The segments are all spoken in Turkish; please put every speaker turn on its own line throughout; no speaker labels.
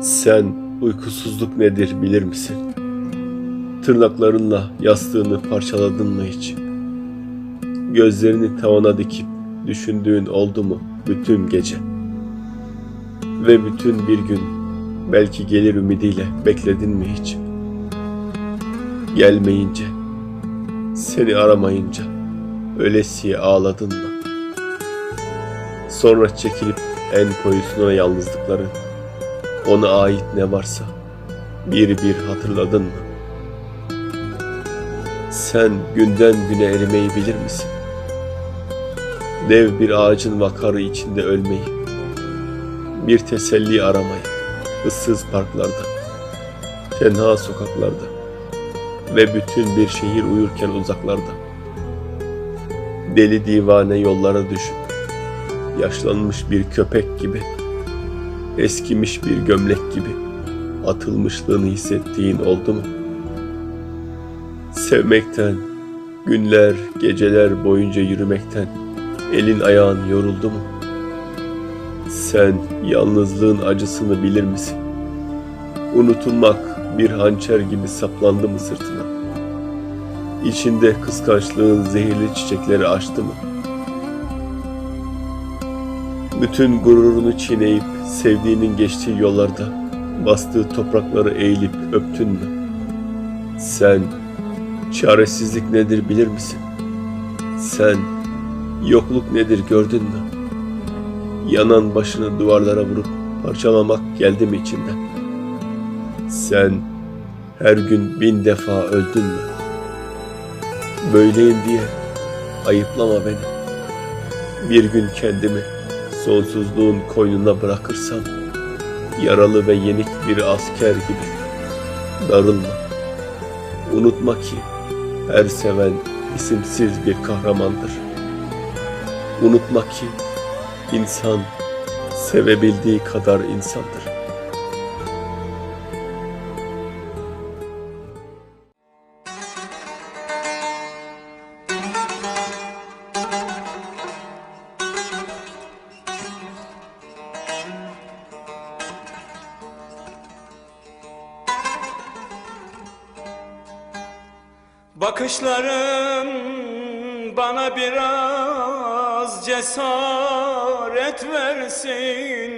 Sen uykusuzluk nedir bilir misin? Tırnaklarınla yastığını parçaladın mı hiç? Gözlerini tavana dikip düşündüğün oldu mu bütün gece? Ve bütün bir gün belki gelir ümidiyle bekledin mi hiç? Gelmeyince, seni aramayınca ölesiye ağladın mı? Sonra çekilip en koyusuna yalnızlıkların ona ait ne varsa bir bir hatırladın mı? Sen günden güne erimeyi bilir misin? Dev bir ağacın vakarı içinde ölmeyi, bir teselli aramayı, ıssız parklarda, tenha sokaklarda ve bütün bir şehir uyurken uzaklarda. Deli divane yollara düşüp, yaşlanmış bir köpek gibi eskimiş bir gömlek gibi atılmışlığını hissettiğin oldu mu? Sevmekten, günler, geceler boyunca yürümekten elin ayağın yoruldu mu? Sen yalnızlığın acısını bilir misin? Unutulmak bir hançer gibi saplandı mı sırtına? İçinde kıskançlığın zehirli çiçekleri açtı mı? Bütün gururunu çiğneyip sevdiğinin geçtiği yollarda bastığı toprakları eğilip öptün mü? Sen çaresizlik nedir bilir misin? Sen yokluk nedir gördün mü? Yanan başını duvarlara vurup parçalamak geldi mi içinden? Sen her gün bin defa öldün mü? Böyleyim diye ayıplama beni. Bir gün kendimi sonsuzluğun koynuna bırakırsam yaralı ve yenik bir asker gibi darılma. Unutma ki her seven isimsiz bir kahramandır. Unutma ki insan sevebildiği kadar insandır.
Bakışların bana biraz cesaret versin.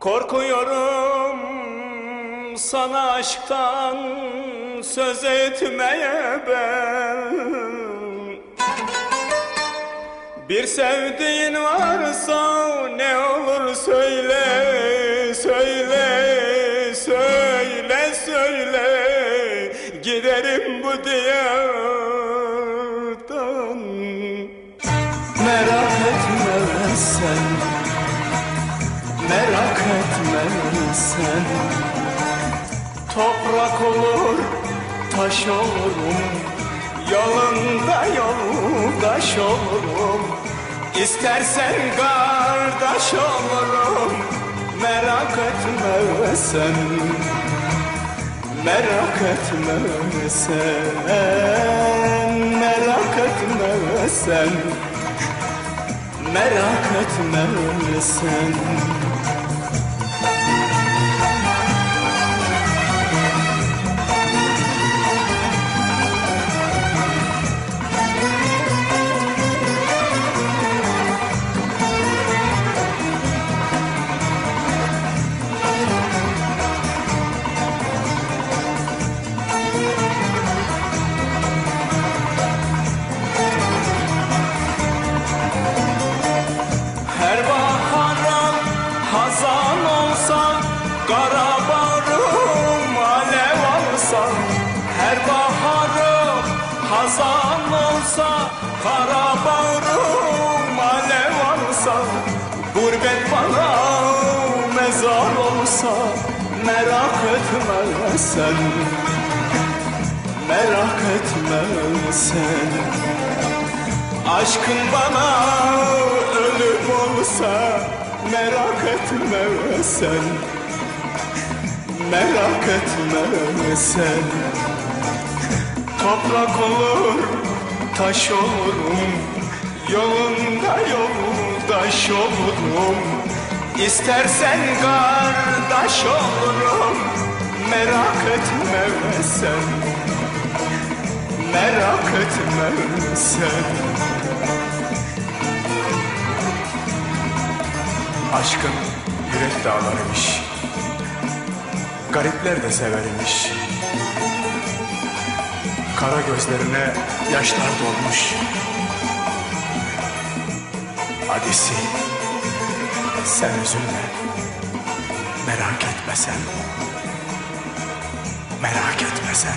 Korkuyorum sana aşktan söz etmeye ben. Bir sevdiğin varsa ne olur söyle, Giderim bu diyardan. Merak etme sen, merak etme sen. Toprak olur, taş olurum Yolunda yoldaş olurum. İstersen kardeş olurum Merak etme sen Merak etme sen Merak etme sen. Merak etme sen hazan olsa Kara barım alev alsa Her bahara hazan olsa Kara barım alev alsa Gurbet bana mezar olsa Merak etme sen Merak etme sen. Aşkın bana ölüm olsa merak etme sen. Merak etme sen. Toprak olur taş olurum. Yolunda yolda yoldaş olurum. İstersen kardeş olurum. Merak etme sen. Merak etme sen Aşkın yürek dağlarıymış. Garipler de severmiş Kara gözlerine yaşlar dolmuş. Hadi sil Sen üzülme. Merak etme sen. Merak etme sen